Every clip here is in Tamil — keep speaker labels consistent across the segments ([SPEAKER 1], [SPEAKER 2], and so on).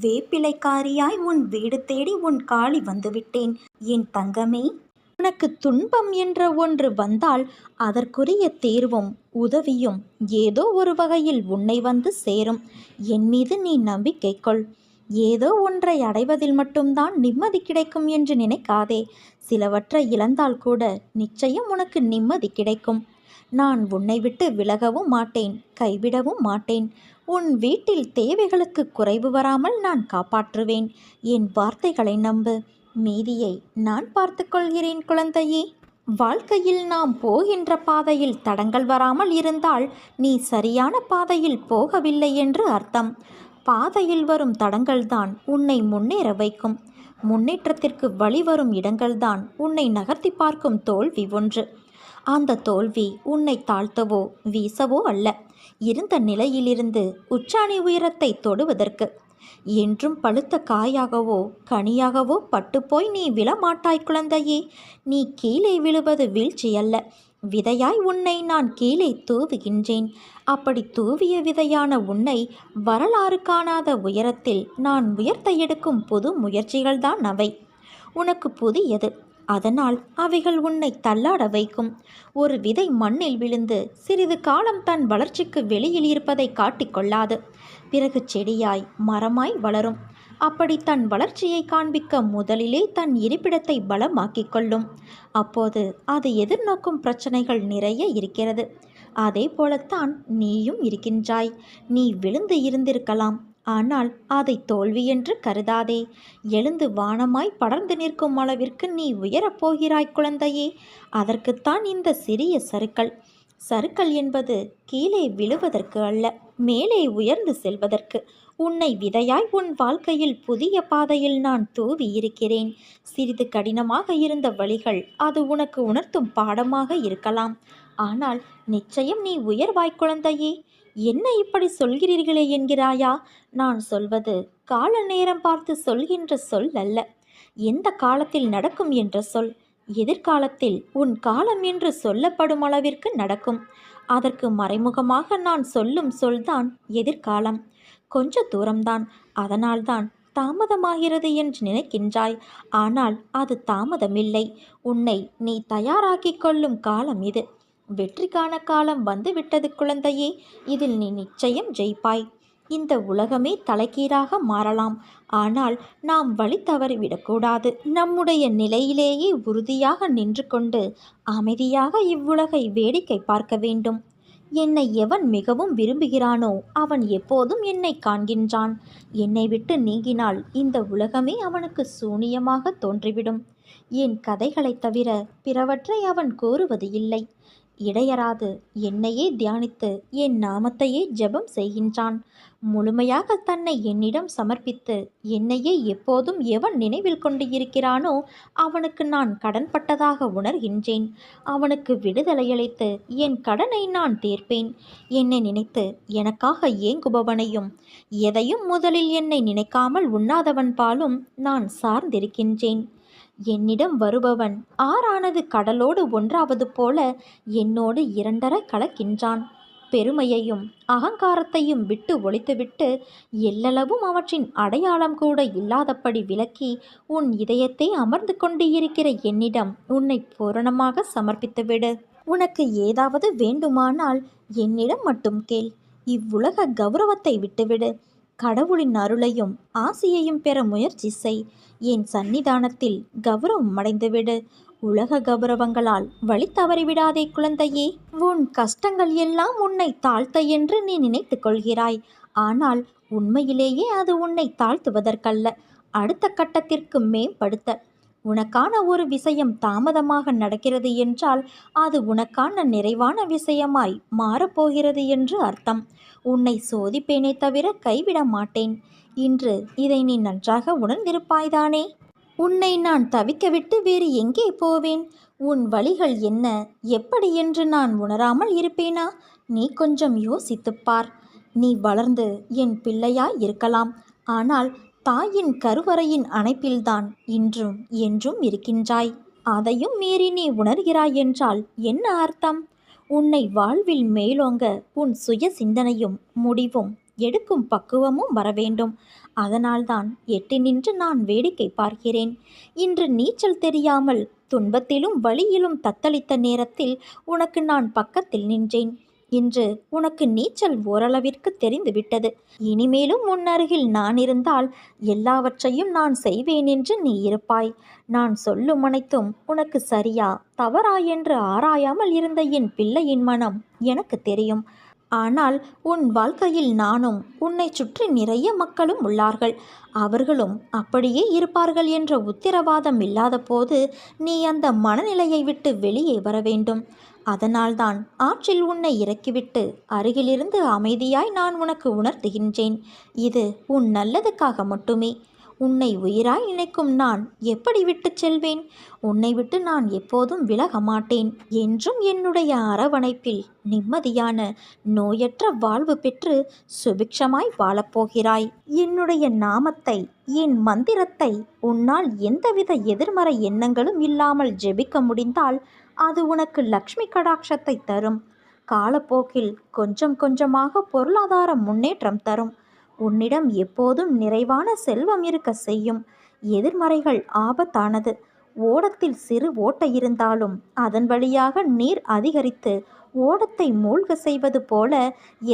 [SPEAKER 1] வேப்பிலைக்காரியாய் உன் வீடு தேடி உன் காளி வந்துவிட்டேன். என் தங்கமே உனக்கு துன்பம் என்ற ஒன்று வந்தால் அதற்குரிய தீர்வும் உதவியும் ஏதோ ஒரு வகையில் உன்னை வந்து சேரும். என் மீது நீ நம்பிக்கை கொள். ஏதோ ஒன்றை அடைவதில் மட்டும்தான் நிம்மதி கிடைக்கும் என்று நினைக்காதே. சிலவற்றை இழந்தால் கூட நிச்சயம் உனக்கு நிம்மதி கிடைக்கும். நான் உன்னை விட்டு விலகவும் மாட்டேன் கைவிடவும் மாட்டேன். உன் வீட்டில் தேவைகளுக்கு குறைவு வராமல் நான் காப்பாற்றுவேன். என் வார்த்தைகளை நம்பு. மீதியை நான் பார்த்துக்கொள்கிறேன் குழந்தையே. வாழ்க்கையில் நாம் போகின்ற பாதையில் தடங்கள் வராமல் இருந்தால் நீ சரியான பாதையில் போகவில்லை என்று அர்த்தம். பாதையில் வரும் தடங்கள்தான் உன்னை முன்னேற வைக்கும். முன்னேற்றத்திற்கு வழிவரும் இடங்கள்தான் உன்னை நகர்த்தி பார்க்கும் தோல்வி ஒன்று. அந்த தோல்வி உன்னை தாழ்த்தவோ வீசவோ அல்ல. இருந்த நிலையிலிருந்து உச்சாணி உயரத்தை தொடுவதற்கு. என்றும் பழுத்த காயாகவோ கனியாகவோ பட்டுப்போய் நீ விழமாட்டாய் குழந்தையே. நீ கீழே விழுவது வீழ்ச்சி அல்ல விதையாய் உன்னை நான் கீழே தூவுகின்றேன். அப்படி தூவிய விதையான உன்னை வரலாறு காணாத உயரத்தில் நான் உயர்த்த எடுக்கும் புது முயற்சிகள்தான் அவை. உனக்கு புதியது. அதனால் அவைகள் உன்னை தள்ளாட வைக்கும். ஒரு விதை மண்ணில் விழுந்து சிறிது காலம் தன் வளர்ச்சிக்கு வெளியில் இருப்பதை காட்டிக்கொள்ளாது. பிறகு செடியாய் மரமாய் வளரும். அப்படி தன் வளர்ச்சியை காண்பிக்க முதலிலே தன் இருப்பிடத்தை பலமாக்கிக் கொள்ளும். அப்போது அது எதிர்நோக்கும் பிரச்சனைகள் நிறைய இருக்கிறது. அதே போலத்தான் நீயும் இருக்கின்றாய். நீ விழுந்து இருந்திருக்கலாம். ஆனால் அதை தோல்வி என்று கருதாதே. எழுந்து வானமாய் படர்ந்து நிற்கும் அளவிற்கு நீ உயரப் போகிறாய் குழந்தையே. அதற்குத்தான் இந்த சிறிய சருக்கள் சருக்கள் என்பது கீழே விழுவதற்கு அல்ல மேலே உயர்ந்து செல்வதற்கு. உன்னை விதையாய் உன் வாழ்க்கையில் புதிய பாதையில் நான் தூவி இருக்கிறேன். சிறிது கடினமாக இருந்த வழிகள் அது உனக்கு உணர்த்தும் பாடமாக இருக்கலாம். ஆனால் நிச்சயம் நீ உயர்வாய் குழந்தையே. என்ன இப்படி சொல்கிறீர்களே என்கிறாயா? நான் சொல்வது கால நேரம் பார்த்து சொல்கின்ற சொல் அல்ல. எந்த காலத்தில் நடக்கும் என்ற சொல் எதிர்காலத்தில் உன் காலம் என்று சொல்லப்படும் அளவிற்கு நடக்கும். அதற்கு மறைமுகமாக நான் சொல்லும் சொல்தான் எதிர்காலம். கொஞ்ச தூரம்தான் அதனால்தான் தாமதமாகிறது என்று நினைக்கின்றாய். ஆனால் அது தாமதமில்லை. உன்னை நீ தயாராக்கிக் கொள்ளும் காலம் இது. வெற்றிக்கான காலம் வந்துவிட்டது குழந்தையே இதில் நீ நிச்சயம் ஜெயிப்பாய். இந்த உலகமே தலைகீழாக மாறலாம். ஆனால் நாம் வழி தவறிவிடக்கூடாது. நம்முடைய நிலையிலேயே உறுதியாக நின்று கொண்டு அமைதியாக இவ்வுலகை வேடிக்கை பார்க்க வேண்டும். என்னை எவன் மிகவும் விரும்புகிறானோ அவன் எப்போதும் என்னை காண்கின்றான். என்னை விட்டு நீங்கினால் இந்த உலகமே அவனுக்கு சூனியமாக தோன்றிவிடும். என் கதைகளைத் தவிர பிறவற்றை அவன் கூறுவது இல்லை. இடையராது. என்னையே தியானித்து என் நாமத்தையே ஜெபம் செய்கின்றான். முழுமையாக தன்னை என்னிடம் சமர்ப்பித்து என்னையே எப்போதும் எவன் நினைவில் கொண்டு இருக்கிறானோ அவனுக்கு நான் கடன்பட்டதாக உணர்கின்றேன். அவனுக்கு விடுதலையளித்து என் கடனை நான் தீர்ப்பேன். என்னை நினைத்து எனக்காக ஏங்குபவனையும் எதையும் முதலில் என்னை நினைக்காமல் உண்ணாதவன் பாலும் நான் சார்ந்திருக்கின்றேன். என்னிடம் வருபவன் ஆறானது கடலோடு ஒன்றாவது போல என்னோடு இரண்டரை கலக்கின்றான். பெருமையையும் அகங்காரத்தையும் விட்டு ஒழித்துவிட்டு எல்லளவும் அவற்றின் அடையாளம் கூட இல்லாதபடி விலக்கி உன் இதயத்தை அமர்ந்து கொண்டு இருக்கிற என்னிடம் உன்னை பூரணமாக சமர்ப்பித்துவிடு. உனக்கு ஏதாவது வேண்டுமானால் என்னிடம் மட்டும் கேள். இவ்வுலக கௌரவத்தை விட்டுவிடு. கடவுளின் அருளையும் ஆசியையும் பெற முயற்சி செய். என் சன்னிதானத்தில் கௌரவம் அடைந்துவிடு. உலக கௌரவங்களால் வழி தவறிவிடாதே குழந்தையே. உன் கஷ்டங்கள் எல்லாம் உன்னை தாழ்த்த என்று நீ நினைத்து கொள்கிறாய். ஆனால் உண்மையிலேயே அது உன்னை தாழ்த்துவதற்கல்ல. அடுத்த கட்டத்திற்கு மேம்படுத்த உனக்கான ஒரு விஷயம் தாமதமாக நடக்கிறது என்றால் அது உனக்கான நிறைவான விஷயமாய் மாறப்போகிறது என்று அர்த்தம். உன்னை சோதிப்பேனே தவிர கைவிட மாட்டேன். இன்று இதை நீ நன்றாக உணர்ந்திருப்பாய்தானே? உன்னை நான் தவிக்கவிட்டு வேறு எங்கே போவேன்? உன் வழிகள் என்ன? எப்படி என்று நான் உணராமல் இருப்பேனா? நீ கொஞ்சம் யோசித்துப்பார் நீ வளர்ந்து என் பிள்ளையாய் இருக்கலாம். ஆனால் தாயின் கருவறையின் அணைப்பில்தான் இன்றும் என்றும் இருக்கின்றாய். அதையும் மீறி நீ உணர்கிறாய் என்றால் என்ன அர்த்தம்? உன்னை வாழ்வில் மேலோங்க உன் சுய சிந்தனையும் முடிவும் எடுக்கும் பக்குவமும் வரவேண்டும். அதனால்தான் எட்டி நின்று நான் வேடிக்கை பார்க்கிறேன். இன்று நீச்சல் தெரியாமல் துன்பத்திலும் வழியிலும் தத்தளித்த நேரத்தில் உனக்கு நான் பக்கத்தில் நின்றேன். இன்று உனக்கு நீச்சல் ஓரளவிற்கு தெரிந்துவிட்டது. இனிமேலும் உன் அருகில் நான் இருந்தால் எல்லாவற்றையும் நான் செய்வேன் என்று நீ இருப்பாய். நான் சொல்லும் அனைத்தும் உனக்கு சரியா தவறா என்று ஆராயாமல் இருந்த என் பிள்ளையின் மனம் எனக்கு தெரியும். ஆனால் உன் வாழ்க்கையில் நானும் உன்னை சுற்றி நிறைய மக்களும் உள்ளார்கள். அவர்களும் அப்படியே இருப்பார்கள் என்ற உத்தரவாதம் இல்லாத போது நீ அந்த மனநிலையை விட்டு வெளியே வர வேண்டும். அதனால்தான் ஆற்றில் உன்னை இறக்கிவிட்டு அருகிலிருந்து அமைதியாய் நான் உனக்கு உணர்த்துகின்றேன். இது உன் நல்லதுக்காக மட்டுமே. உன்னை உயிராய் நினைக்கும் நான் எப்படி விட்டுச் செல்வேன்? உன்னை விட்டு நான் எப்போதும் விலக மாட்டேன் என்றும் என்னுடைய அரவணைப்பில் நிம்மதியான நோயற்ற வாழ்வு பெற்று சுபிக்ஷமாய் வாழப்போகிறாய். என்னுடைய நாமத்தை என் மந்திரத்தை உன்னால் எந்தவித எதிர்மறை எண்ணங்களும் இல்லாமல் ஜெபிக்க முடிந்தால் அது உனக்கு லக்ஷ்மி கடாட்சத்தை தரும். காலப்போக்கில் கொஞ்சம் கொஞ்சமாக பொருளாதார முன்னேற்றம் தரும். உன்னிடம் எப்போதும் நிறைவான செல்வம் இருக்க செய்யும். எதிர்மறைகள் ஆபத்தானது. ஓடத்தில் சிறு ஓட்டை இருந்தாலும் அதன் வழியாக நீர் அதிகரித்து ஓடத்தை மூழ்க செய்வது போல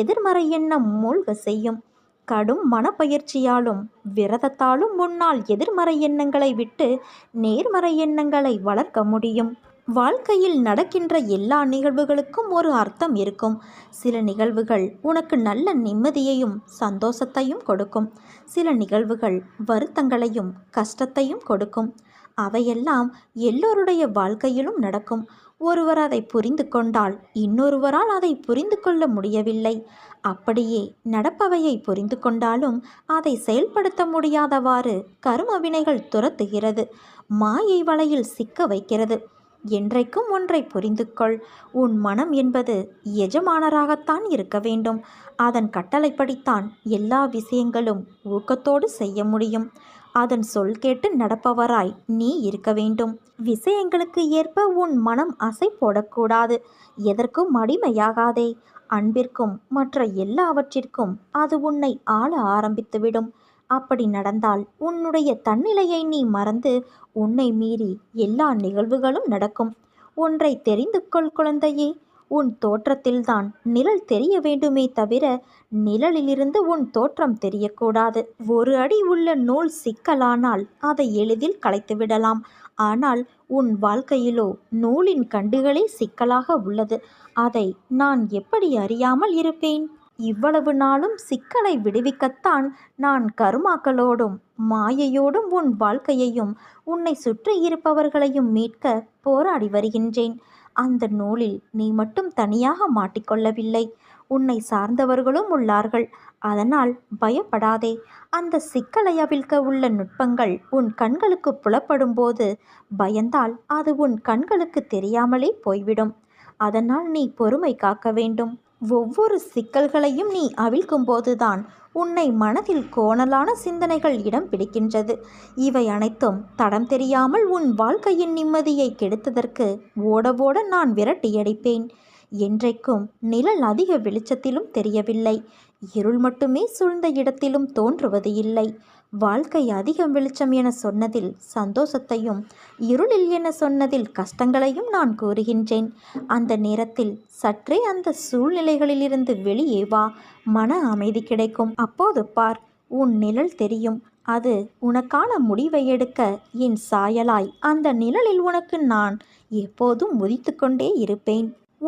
[SPEAKER 1] எதிர்மறை எண்ணம் மூழ்க செய்யும். கடும் மனப்பயிற்சியாலும் விரதத்தாலும் முன்னால் எதிர்மறை எண்ணங்களை விட்டு நேர்மறை எண்ணங்களை வளர்க்க முடியும். வாழ்க்கையில் நடக்கின்ற எல்லா நிகழ்வுகளுக்கும் ஒரு அர்த்தம் இருக்கும். சில நிகழ்வுகள் உனக்கு நல்ல நிம்மதியையும் சந்தோஷத்தையும் கொடுக்கும். சில நிகழ்வுகள் வருத்தங்களையும் கஷ்டத்தையும் கொடுக்கும். அவையெல்லாம் எல்லோருடைய வாழ்க்கையிலும் நடக்கும். ஒருவர் அதை புரிந்து கொண்டால் இன்னொருவரால் அதை புரிந்து கொள்ள முடியவில்லை. அப்படியே நடப்பவையை புரிந்து கொண்டாலும் அதை செயல்படுத்த முடியாதவாறு கரும வினைகள் துரத்துகிறது. மாயை வலையில் சிக்க வைக்கிறது. என்றைக்கும் ஒன்றை புரிந்து கொள் உன் மனம் என்பது எஜமானராகத்தான் இருக்க வேண்டும். அதன் கட்டளைப்படித்தான் எல்லா விஷயங்களும் ஊக்கத்தோடு செய்ய முடியும். அதன் சொல் கேட்டு நடப்பவராய் நீ இருக்க வேண்டும். விஷயங்களுக்கு ஏற்ப உன் மனம் அசை போடக்கூடாது. எதற்கும் அடிமையாகாதே. அன்பிற்கும் மற்ற எல்லாவற்றிற்கும் அது உன்னை ஆள ஆரம்பித்துவிடும். அப்படி நடந்தால் உன்னுடைய தன்னிலையை நீ மறந்து உன்னை மீறி எல்லா நிகழ்வுகளும் நடக்கும். ஒன்றை தெரிந்து கொள் குழந்தையே. உன் தோற்றத்தில்தான் நிழல் தெரிய வேண்டுமே தவிர நிழலிலிருந்து உன் தோற்றம் தெரியக்கூடாது. ஒரு அடி உள்ள நூல் சிக்கலானால் அதை எளிதில் களைத்துவிடலாம் ஆனால் உன் வாழ்க்கையிலோ நூலின் கண்டுகளே சிக்கலாக உள்ளது. அதை நான் எப்படி அறியாமல் இருப்பேன்? இவ்வளவு நாளும் சிக்கலை விடுவிக்கத்தான் நான் கருமாக்களோடும் மாயையோடும் உன் வாழ்க்கையையும் உன்னை சுற்றி இருப்பவர்களையும் மீட்க போராடி வருகின்றேன். அந்த நூலில் நீ மட்டும் தனியாக மாட்டிக்கொள்ளவில்லை. உன்னை சார்ந்தவர்களும் உள்ளார்கள். அதனால் பயப்படாதே. அந்த சிக்கலை அவிழ்க்க உள்ள நுட்பங்கள் உன் கண்களுக்கு புலப்படும் போது பயந்தால் அது உன் கண்களுக்கு தெரியாமலே போய்விடும். அதனால் நீ பொறுமை காக்க வேண்டும். ஒவ்வொரு சிக்கல்களையும் நீ அவிழ்க்கும்போதுதான் உன்னை மனதில் கோணலான சிந்தனைகள் இடம் பிடிக்கின்றது. இவை அனைத்தும் தடம் தெரியாமல் உன் வாழ்க்கையின் நிம்மதியை கெடுத்ததற்கு ஓட ஓட நான் விரட்டியடிப்பேன் என்றைக்கும் நிழல் அதிக வெளிச்சத்திலும் தெரியவில்லை. இருள் மட்டுமே சூழ்ந்த இடத்திலும் தோன்றுவது இல்லை. வாழ்க்கை அதிகம் வெளிச்சம் என சொன்னதில் சந்தோஷத்தையும் இருளில் என சொன்னதில் கஷ்டங்களையும் நான் கூறுகின்றேன். அந்த நேரத்தில் சற்றே அந்த சூழ்நிலைகளிலிருந்து வெளியே வா மன அமைதி கிடைக்கும். அப்போது பார் உன் நிழல் தெரியும். அது உனக்கான முடிவை எடுக்க என் சாயலாய். அந்த நிழலில் உனக்கு நான் எப்போதும் உதித்து கொண்டே இருப்பேன்.